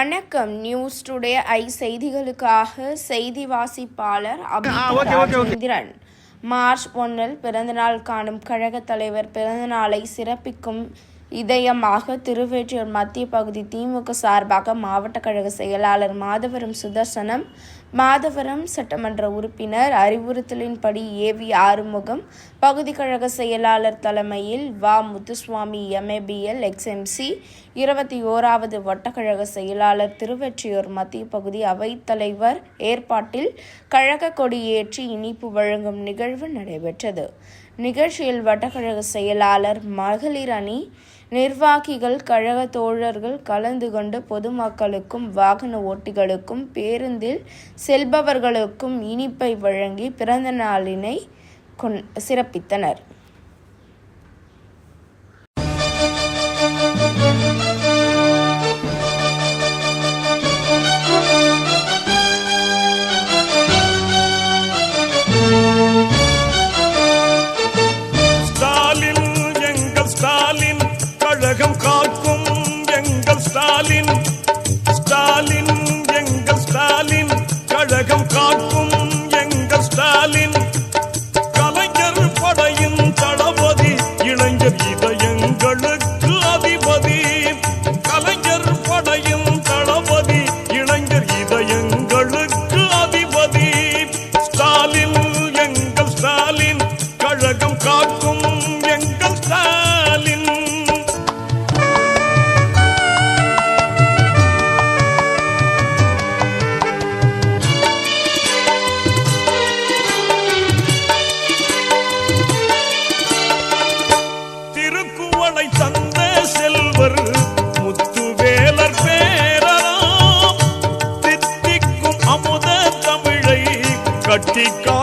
வணக்கம் news today I செய்திகளுக்காக செய்தி வாசிப்பாளர். அபிநந்திரன் மார்ச் ஒன்றில் பிறந்தநாள் காணும் கழக தலைவர் பிறந்தநாளை சிறப்பிக்கும் இதயமாக திருவேற்றியூர் மத்திய பகுதி திமுக சார்பாக மாவட்ட கழக செயலாளர் மாதவரம் சுதர்சனம் மாதவரம் சட்டமன்ற உறுப்பினர் அறிவுறுத்தலின்படி ஏவி ஆறுமுகம் பகுதி கழக செயலாளர் தலைமையில் வா. முத்துசுவாமி எம்ஏபிஎல் எக்ஸ்எம்சி இருபத்தி ஓராவது வட்டக்கழக செயலாளர் திருவெற்றியூர் மத்திய பகுதி அவைத்தலைவர் ஏற்பாட்டில் கழக கொடியேற்றி இனிப்பு வழங்கும் நிகழ்வு நடைபெற்றது. நிகழ்ச்சியில் வட்டக்கழக செயலாளர் மகளிர் அணி நிர்வாகிகள் கழக தோழர்கள் கலந்து கொண்டு பொதுமக்களுக்கும் வாகன ஓட்டிகளுக்கும் பேருந்தில் செல்பவர்களுக்கும் இனிப்பை வழங்கி பிறந்த நாளினை கொண் சிறப்பித்தனர். ஸ்டாலின் எங்கள் ஸ்டாலின். கழகம் காக்கும் எங்கள் ஸ்டாலின். கட்டிக்கா